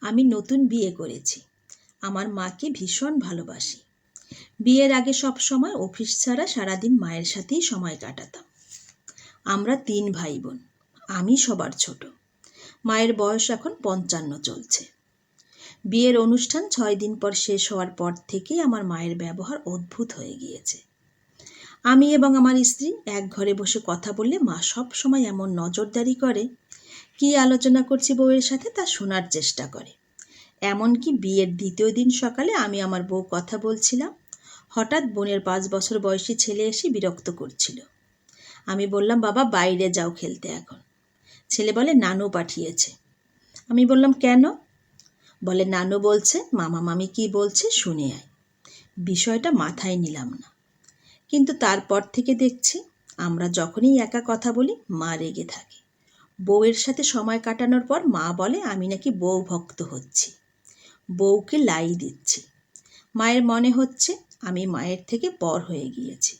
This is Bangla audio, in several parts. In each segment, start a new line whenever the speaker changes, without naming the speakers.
আমি নতুন বিয়ে করেছি। আমার মাকে ভীষণ ভালোবাসি। বিয়ের আগে সব সময় অফিস ছাড়া সারাদিন মায়ের সাথেই সময় কাটাতাম। আমরা তিন ভাই বোন আমি সবার ছোট। মায়ের বয়স এখন পঞ্চান্ন চলছে। বিয়ের অনুষ্ঠান ছয় দিন পর শেষ হওয়ার পর থেকেই আমার মায়ের ব্যবহার অদ্ভুত হয়ে গিয়েছে। আমি এবং আমার স্ত্রী এক ঘরে বসে কথা বললে মা সব সময় এমন নজরদারি করে কি আলোচনা করছি বউয়ের সাথে তা শোনার চেষ্টা করে। এমনকি বিয়ের দ্বিতীয় দিন সকালে আমি আমার বউ কথা বলছিলাম। হঠাৎ বোনের পাঁচ বছর বয়সী ছেলে এসে বিরক্ত করছিল। আমি বললাম, বাবা, বাইরে যাও খেলতে এখন। ছেলে বলে, নানু পাঠিয়েছে। আমি বললাম, কেন? বলে, নানু বলছে, মামা মামি কি বলছে শুনে আয়। বিষয়টা মাথায় নিলাম না। কিন্তু তারপর থেকে দেখছি, আমরা যখনই একা কথা বলি, মা রেগে থাকে। বউয়ের সাথে সময় কাটানোর পর মা বলে, আমি নাকি বউ ভক্ত হচ্ছি। বউকে লাই দিচ্ছি। মায়ের মনে হচ্ছে আমি মায়ের থেকে পর হয়ে গিয়েছি।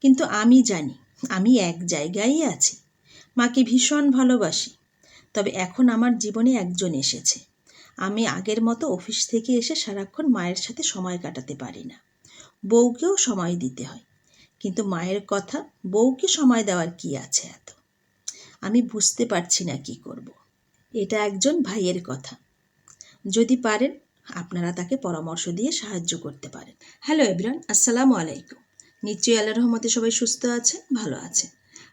কিন্তু আমি জানি, আমি এক জায়গায়ই আছি। মাকে ভীষণ ভালোবাসি। তবে এখন আমার জীবনে একজন এসেছে। আমি আগের মতো অফিস থেকে এসে সারাক্ষণ মায়ের সাথে সময় কাটাতে পারি না। বউকেও সময় দিতে হয়। কিন্তু মায়ের কথা, বউকে সময় দেওয়ার কি আছে এত? আমি বুঝতে পারছি না কি করব। এটা একজন ভাইয়ের কথা। যদি পারেন, আপনারা তাকে পরামর্শ দিয়ে সাহায্য করতে পারেন। হ্যালো এভরান আসসালামু আলাইকুম। নিশ্চয়ই আল্লাহ রহমতে সবাই সুস্থ আছে ভালো আছে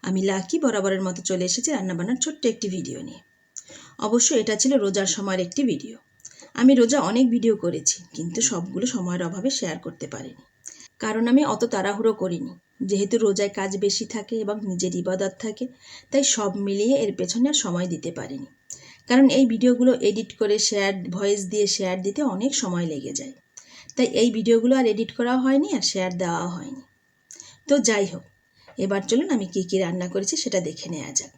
আমি লাকি বরাবরের মতো চলে এসেছি রান্নাবান্নার ছোট্ট একটি ভিডিও নিয়ে। অবশ্য এটা ছিল রোজার সময়ের একটি ভিডিও। আমি রোজা অনেক ভিডিও করেছি, কিন্তু সবগুলো সময়ের অভাবে শেয়ার করতে পারিনি। কারণ আমি অত তাড়াহুড়ো করিনি। যেহেতু রোজায় কাজ বেশি থাকে এবং নিজের ইবাদত থাকে, তাই সব মিলিয়ে এর পেছনে সময় দিতে পারিনি। কারণ এই ভিডিওগুলো এডিট করে শেয়ার, ভয়েস দিয়ে শেয়ার দিতে অনেক সময় লেগে যায়। তাই এই ভিডিওগুলো আর এডিট করা হয়নি আর শেয়ার দেওয়া হয়নি। তো যাই হোক, এবার চলুন আমি কী কী রান্না করেছি সেটা দেখে নেওয়া যাক।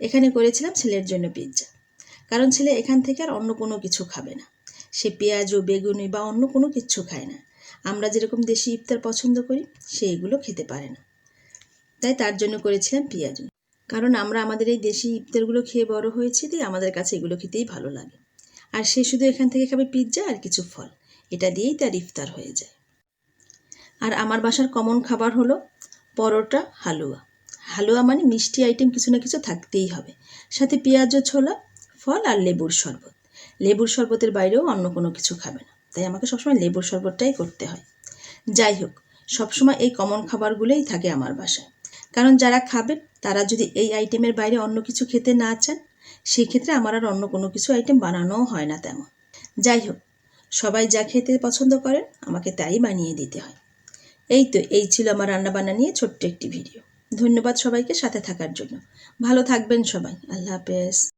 এখানে করেছিলাম ছেলের জন্য পিৎজা কারণ ছেলে এখান থেকে আর অন্য কোনো কিছু খাবে না। সে পেঁয়াজ ও বেগুনি বা অন্য কোনো কিছু খায় না। আমরা যেরকম দেশি ইফতার পছন্দ করি সে এগুলো খেতে পারে না। তাই তার জন্য করেছিলাম পেঁয়াজু। কারণ আমরা আমাদের এই দেশি ইফতারগুলো খেয়ে বড় হয়েছি, তাই আমাদের কাছে এগুলো খেতেই ভালো লাগে। আর সে শুধু এখান থেকে খাবে পিৎজা আর কিছু ফল। এটা দিয়েই তার ইফতার হয়ে যায়। আর আমার বাসার কমন খাবার হলো পরোটা, হালুয়া। হালুয়া মানে মিষ্টি আইটেম কিছু না কিছু থাকতেই হবে। সাথে পেঁয়াজ ছোলা, ফল আর লেবুর শরবত। লেবুর শরবতের বাইরেও অন্য কোনো কিছু খাবে না। তাই আমাকে সবসময় লেবুর শরবতটাই করতে হয়। যাই হোক সবসময় এই কমন খাবারগুলোই থাকে আমার বাসায়। কারণ যারা খাবেন, তারা যদি এই আইটেমের বাইরে অন্য কিছু খেতে না চান, সেক্ষেত্রে আমার আর অন্য কোনো কিছু আইটেম বানানোও হয় না তেমন। যাই হোক সবাই যা খেতে পছন্দ করেন, আমাকে তাই বানিয়ে দিতে হয়। এই তো, এই ছিল আমার রান্নাবান্না নিয়ে ছোট্ট একটি ভিডিও। ধন্যবাদ সবাইকে সাথে থাকার জন্য। ভালো থাকবেন সবাই। আল্লাহ হাফেজ।